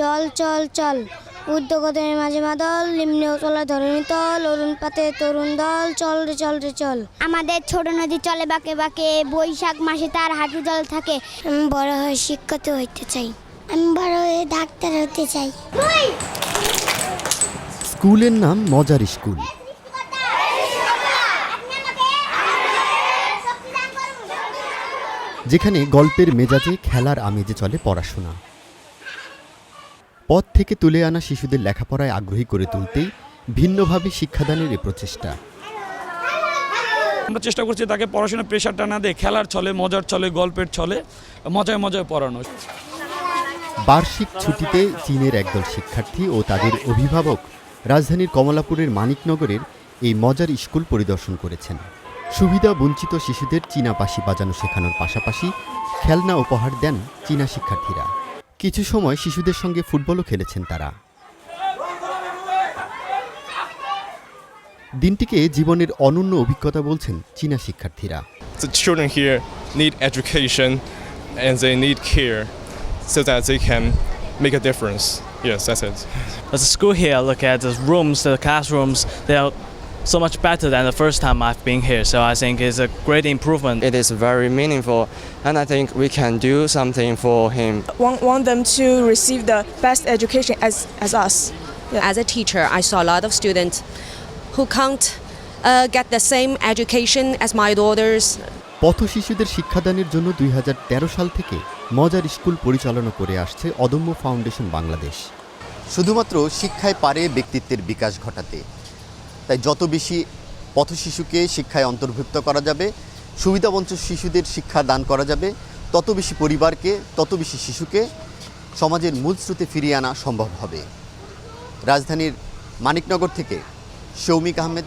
চল চল চল। উদ্যোগতের মাঝে মাদল নিম্নে তলা ধরণী তল অরুণ পাতে তরুণ দল চল রে চল রে চল। আমাদের ছোট নদী চলে বাঁকে বাঁকে বৈশাখ মাসে তার হাঁটু জল থাকে। আমি বড় হয়ে শিক্ষিত হইতে চাই। আমি বড় হয়ে ডাক্তার হতে চাই। স্কুলের নাম মজার স্কুল। যেখানে গল্পের মেজাজে খেলার আমেজে চলে পড়াশোনা। পথ থেকে তুলে আনা শিশুদের লেখাপড়ায় আগ্রহী করে তুলতেই ভিন্নভাবে শিক্ষাদানের এ প্রচেষ্টা। আমরা চেষ্টা করছি তাকে পড়াশোনার প্রেশারটা না দিয়ে খেলার ছলে মজার ছলে গল্পের ছলে মজায় মজায় পড়ানো বার্ষিক ছুটিতে চীনের একদল শিক্ষার্থী ও তাদের অভিভাবক রাজধানীর কমলাপুরের মানিকনগরের এই মজার স্কুল পরিদর্শন করেছেন। সুবিধা বঞ্চিত শিশুদের চীনা পাশি বাজানো শেখানোর পাশাপাশি খেলনা উপহার দেন চীনা শিক্ষার্থীরা। কিছু সময় শিশুদের সঙ্গে ফুটবলও খেলেছেন তারা দিনটিকে জীবনের অনন্য অভিজ্ঞতা বলছেন চীনা শিক্ষার্থীরা the children here need education and they need care so that they can make a difference. Yes, that's it. As a school here, I look at the rooms, the classrooms, they are so much better than the first time I've been here. So I think it's a great improvement. It is very meaningful, and I think we can do something for him. want, want them to receive the best education as, as us. Yeah. As a teacher, I saw a lot of students who can't uh, get the same education as my daughters. পথ শিশুদের শিক্ষাদানের জন্য দুই সাল থেকে মজার school পরিচালনা করে আসছে অদম্য ফাউন্ডেশন বাংলাদেশ শুধুমাত্র শিক্ষায় পারে ব্যক্তিত্বের বিকাশ ঘটাতে তাই যত বেশি পথ শিশুকে শিক্ষায় অন্তর্ভুক্ত করা যাবে, সুবিধাবঞ্চিত শিশুদের শিক্ষা দান করা যাবে, তত বেশি পরিবারকে, তত বেশি শিশুকে সমাজের মূল স্রোতে ফিরিয়ে আনা সম্ভব হবে। রাজধানীর মানিকনগর থেকে সৌমিক আহমেদ